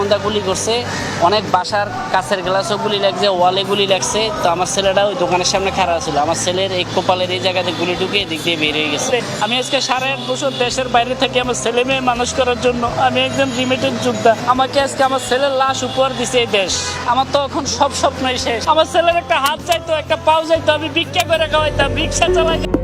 সন্ধ্যা গুলি করছে, অনেক বাসার কাছের গ্লাসও গুলি লাগছে, ওয়ালে গুলি লাগছে। তো আমার ছেলেটা ওই দোকানের সামনে খারাপ ছিল। আমার ছেলের এই কপালের এই জায়গাতে গুলি ঢুকে এদিক দিয়ে বেরিয়ে গেছে। আমি আজকে সাড়ে আট বছর দেশের বাইরে থেকে, আমার ছেলে মেয়ে মানুষ করার জন্য। আমি একজন লিমিটেড যোদ্ধা। আমাকে আজকে আমার ছেলের লাশ উপহার দিছে এই দেশ। আমার তো এখন সব স্বপ্নই শেষ। আমার ছেলের একটা হাত চাইতো, একটা পাও চাইতো, আমি ভিক্ষা করে খাওয়াইতাম, রিক্সা চালাই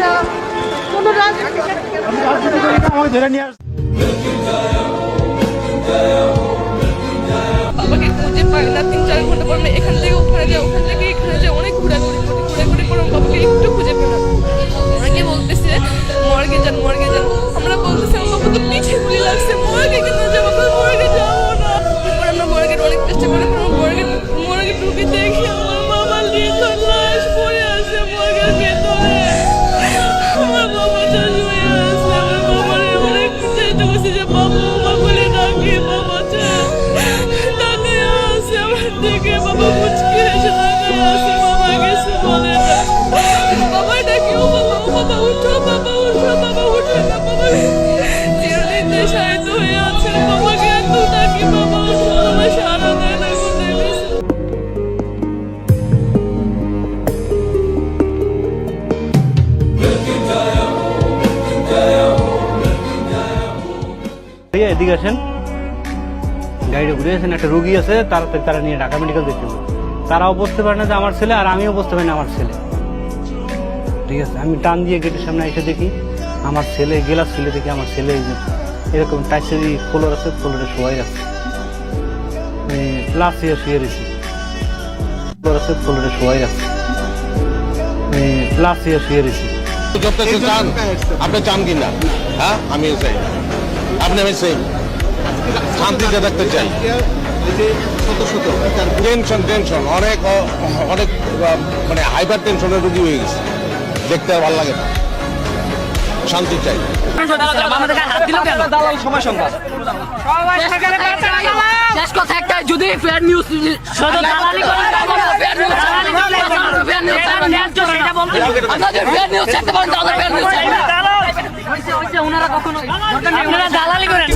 না কোনো রাজনীতি বাবাকে খুঁজে পাই না তিন চার ঘণ্টা পর এখান থেকে Você pode. এদিকে আসেন। গাড়িটা ঘুরে আসেন, একটা রুগী আছে তাড়াতাড়ি তারা নিয়ে ঢাকা মেডিকেল দেখতে হবে। তারাও বুঝতে পারে না যে আমার ছেলে, আর আমিও বুঝতে পারি না আমার ছেলে। ঠিক আছে, আমি টান দিয়ে গেটের সামনে এসে দেখি, আমার ছেলে গেলাস ছেলে দেখি আমার ছেলে এরকম টাইসের ফ্লোর আছে ফ্লোরে শোয়াই আছে। লাস্ট ইয়ার শুয়ে রয়েছি। ফ্লোর আছে ফ্লোরে শোয়াই আছে। লাস্ট ইয়ার শুয়ে রয়েছি। আপনি চান কিনা? হ্যাঁ আমিও চাই। আপনি আমি চাই শান্তিতে থাকতে চাই। টেনশন টেনশন অনেক অনেক মানে হাইপার টেনশনের রুগী হয়ে গেছে। দেখতে ভালো লাগে না। শান্তি চাই। শেষ কথা একটা যদি নিউজ ফেয়ার নিউজ ওনারা কখনো আপনারা দালালি করেন।